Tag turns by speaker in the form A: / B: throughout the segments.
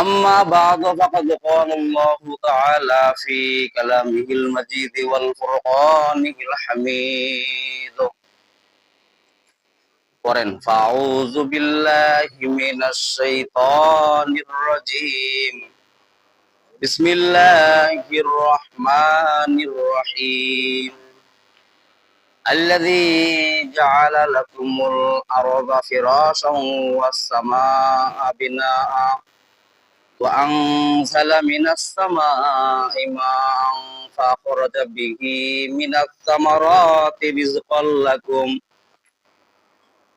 A: أما بعد فقد قال الله تعالى في كلامه المجيد والفرقانه الحميد قرن فأعوذ بالله من الشيطان الرجيم بسم الله الرحمن الرحيم الذي جعل لكم الأرض فراشا والسماء بناءً وأنزل من السماء ماء فأخرج به من الثمرات رزقا لكم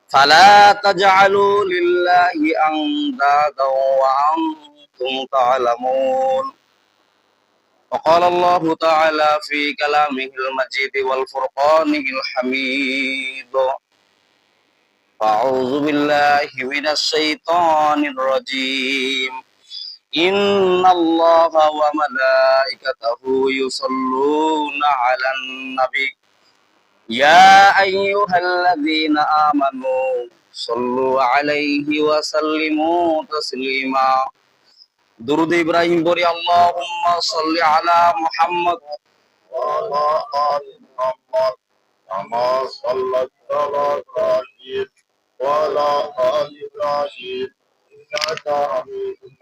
A: فلا تجعلوا لله أندادا وأنتم تعلمون وقال الله تعالى في كلامه المجيد والفرقان الحميد أعوذ بالله من الشيطان الرجيم إن الله وملائكته يصلون على النبي يا أيها الذين آمنوا صلوا عليه وسلموا تسليما درود إبراهيم بوري اللهم صل على محمد
B: وعلى آل محمد كما صليت على إبراهيم وعلى آل إبراهيم إنك حميد مجيد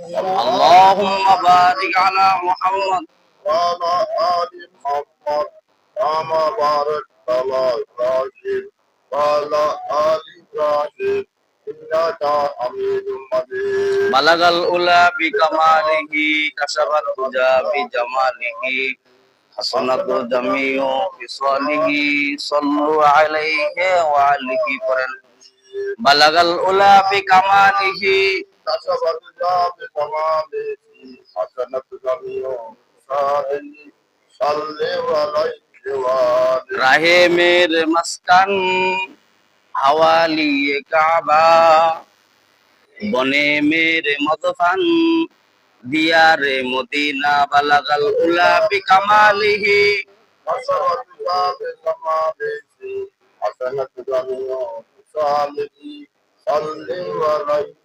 A: اللهم بارك على محمد
B: وعلى آل محمد كما باركت على إبراهيم وعلى آل إبراهيم إنك حميد مجيد
A: بلغ الأولى بكماله كسب الدجى بجماله حسنت جميع خصاله صلوا عليه وعليه قرن بلغ الأولى بكماله
B: كسبت الله بكماله حسنت جميع صالح صل عليه وآله
A: রাহে মের মস্কান হাওয়ালি কাবা বনে মেরে মদফান দিয়ারে মদিনা বালাগাল উলা বিকামালিহি
B: كسبت الله بكماله حسنت جميع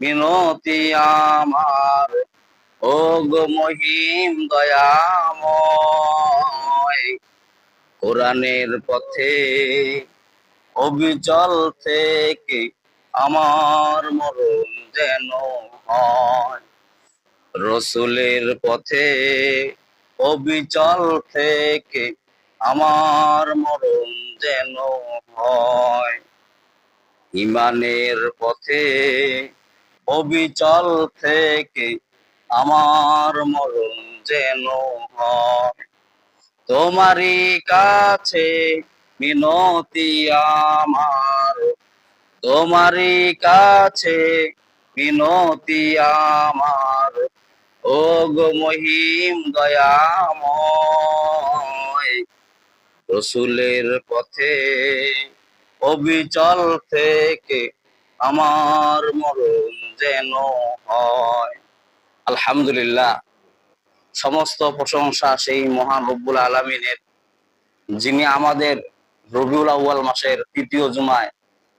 A: মিনতি আমার। ও গো মহিম দয়াময়, কোরআনের পথে, অবিচল থেকে আমার মরণ যেন হয়। রসুলের পথে, অবিচল থেকে আমার মরণ যেন হয়। ইমানের পথে অবিচল থেকে আমার মরণ যেন তোমারই কাছে মিনতি আমার। তোমারই কাছে মিনতি আমার। ও গো মহিম দয়াময়, রসুলের পথে অবিচল থেকে আমার মরণ যেন হয়। আলহামদুলিল্লাহ, সমস্ত প্রশংসা সেই মহান রব্বুল আলমিনের, যিনি আমাদের রবিউল আউয়াল মাসের তৃতীয় জুমায়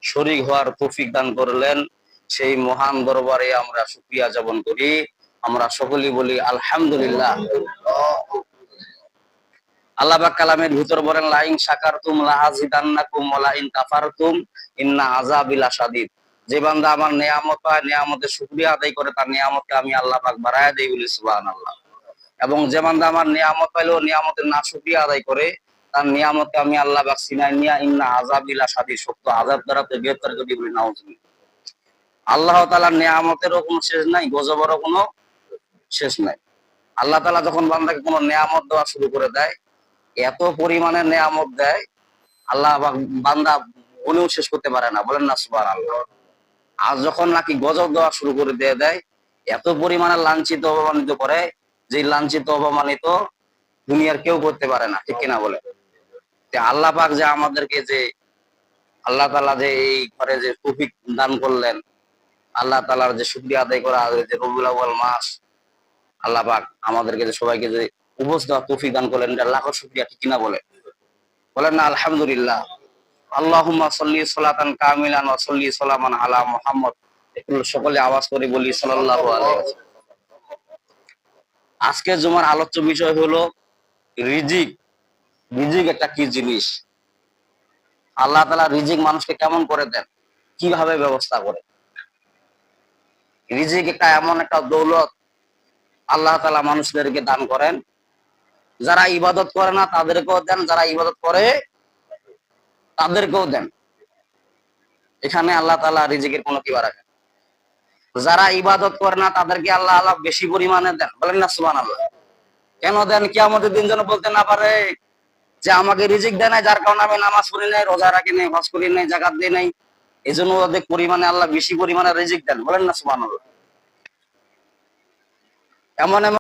A: শরিক হওয়ার তৌফিক দান করলেন, সেই মহান দরবারে আমরা শুক্রিয়া যাপন করি। আমরা সকলেই বলি আলহামদুলিল্লাহ। আল্লাহবাক কালামের ভিতর বলেন লাইন শাকারতুম লাহাজিদান্নাকুম ওয়া লাইন কাফারতুম, ইন্না আযাবিলা শাদীদ যে বান্দা আমার নিয়ামত পায়, নিয়ামতের শুকরিয়া আদায় করে, তার নিয়ামতকে আমি আল্লাহ পাক বাড়ায় দেই বলি সুবহানাল্লাহ। এবং যে বান্দা আমার নিয়ামত পাইলেও নিয়ামতের না শুকরিয়া আদায় করে, তার নিয়ামতকে আমি আল্লাহ পাক সিনাই নিয়া ইন্না আযাবিলা শাদীদ শক্ত আযাব দ্বারা তো গ্রেফতার করি বলি নাউজুবিল্লাহ আল্লাহ তাআলার নিয়ামতেরও কোনো শেষ নাই, গজবেরও কোনো শেষ নাই। আল্লাহ তাআলা যখন বান্দাকে কোনো নিয়ামত দেওয়া শুরু করে দেয়, এত পরিমাণে নেয়ামত দেয়, আল্লাহ বান্দা গুনেও শেষ করতে পারে না, বলেন না সুবার আল্লাহ আর যখন নাকি গজব দেওয়া শুরু করে দিয়ে দেয়, এত পরিমাণে লাঞ্ছিত, অপমানিত করে যে লাঞ্ছিত, অপমানিত দুনিয়ার কেউ করতে পারে না, ঠিক কিনা বলে? আল্লাহ পাক যে আমাদেরকে যে আল্লাহ তালা যে এই ঘরে যে তৌফিক দান করলেন, আল্লাহ তালার যে শুক্রিয়া আদায় করা যে রবিউল মাস, আল্লাহ পাক আমাদেরকে যে সবাইকে যে উপস্থিত তৌফিক দান করলেন, এটা লাখো শুক্রিয়া, ঠিক কিনা বলে? বলেন না, আলহামদুলিল্লাহ। আল্লাহুম্মা সাল্লি সালাতান কামিলান ওয়া সাল্লি সালামান আলা মুহাম্মদ। সকলে আওয়াজ করে বলি, সাল্লাল্লাহু আলাইহি ওয়াসাল্লাম। আজকের জুমার আলোচ্য বিষয় হলো রিজিক। রিজিক একটা কি জিনিস? আল্লাহ তাআলা রিজিক মানুষকে কেমন করে দেন? কীভাবে ব্যবস্থা করে রিজিক একটা এমন একটা দৌলত আল্লাহ তাআলা মানুষদেরকে দান করেন। যারা ইবাদত করে না, তাদেরকেও দেন। যারা ইবাদত করে তাদেরকেও দেন। এখানে আল্লাহ তাআলা রিজিকের কোনো কিবা রাখেন। যারা ইবাদত করে না, তাদেরকে আল্লাহ আল্লাহ বেশি পরিমাণে দেন। বলেন না সুবান আল্লাহ কেন দেন? কি আমাদের দিন যেন বলতে না পারে যে আমাকে রিজিক দেয় নাই, যার কারণে আমি নামাজ পড়ি নাই, রোজা রাখি নাই, হজ করি নাই, জাকাত দিই নাই। এই জন্য ওদের পরিমাণে আল্লাহ বেশি পরিমাণে রিজিক দেন। বলেন না সুবান আল্লাহ এমন এমন